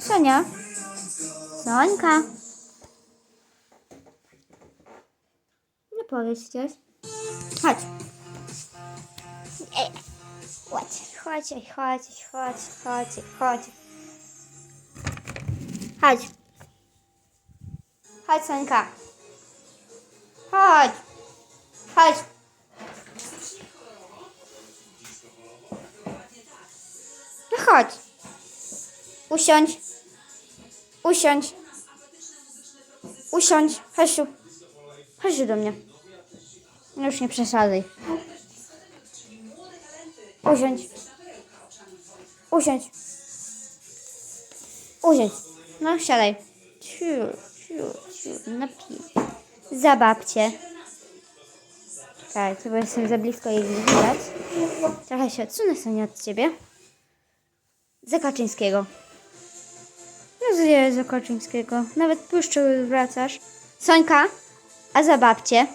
Sonia. Sońka. Nie powiedz coś. Chodź. Ej, Chodź, chodź, chodź, chodź, chodź, chodź. Chodź. Chodź, Sońka. Chodź. Chodź. No chodź. Usiądź. Usiądź. Usiądź. Chodź tu do mnie. No Już nie przesadzaj. Usiądź. Usiądź. Usiądź. No siadaj. Ciu, ciu, ciu. Napij. Zabawcie. Czekaj, to bo jestem za blisko jej widać. Trochę się odsunę sobie od ciebie. Zakaczyńskiego. No zje Zakaczyńskiego. Nawet puszczu wracasz. Sońka, a za babcię?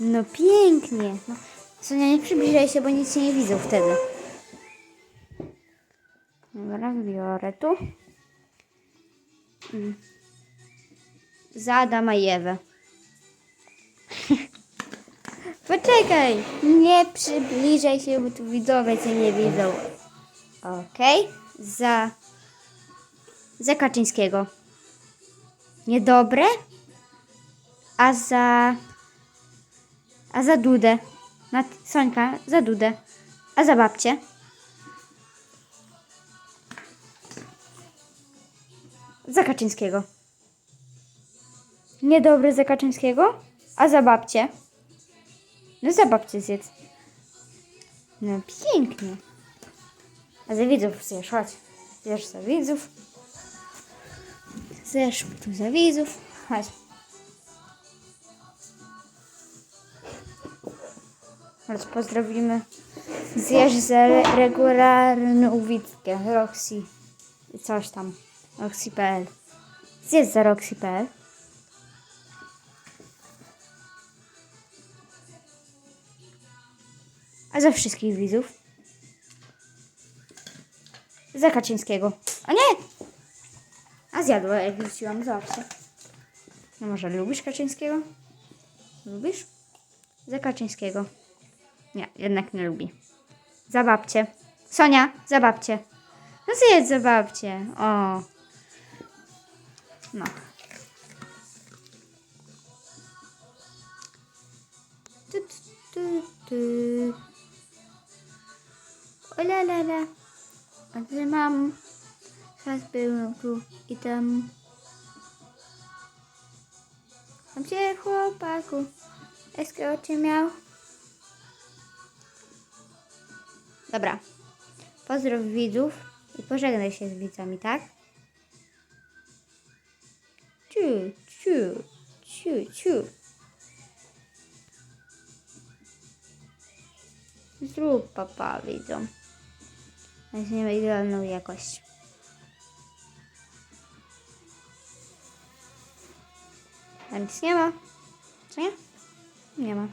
No pięknie. No. Sonia, nie przybliżaj się, bo nic nie widzą wtedy. Dobra, biorę tu. Mm. Za Adama i Ewę. Poczekaj, nie przybliżaj się, bo tu widzowie cię nie widzą. Okej, za... Za Kaczyńskiego. Niedobre? A za... A za Dudę. Na Sońka, za Dudę. A za babcię? Za Kaczyńskiego. Niedobry za Kaczyńskiego? A za babcię? No za babcię zjedz. No pięknie. A za widzów zjesz, chodź. Zjesz za widzów. Zjesz tu za widzów. Chodź. Chodź, pozdrowimy. Zjesz za re- regularną widzkę. Roxy. Coś tam. Roxy.pl. Zjedz za Roxy.pl. A za wszystkich widzów. Za Kaczyńskiego. A nie! Zjadła, jak wróciłam, zobaczcie. No może lubisz Kaczyńskiego? Lubisz? Za Kaczyńskiego. Nie, jednak nie lubi. Za babcię. Sonia, za babcię. No zjedz za babcię. O. No. Tu, tu, tu. O la la la. Mam czas był tu i tam. Tam cię chłopaku. Eskę oczy miał. Dobra. Pozdrow widzów i pożegnaj się z widzami, tak? Ciu, ciu, ciu, ciu. Zrób papa widzom. Weźmiemy idealną jakość. A nic nie ma. Co nie? Nie ma.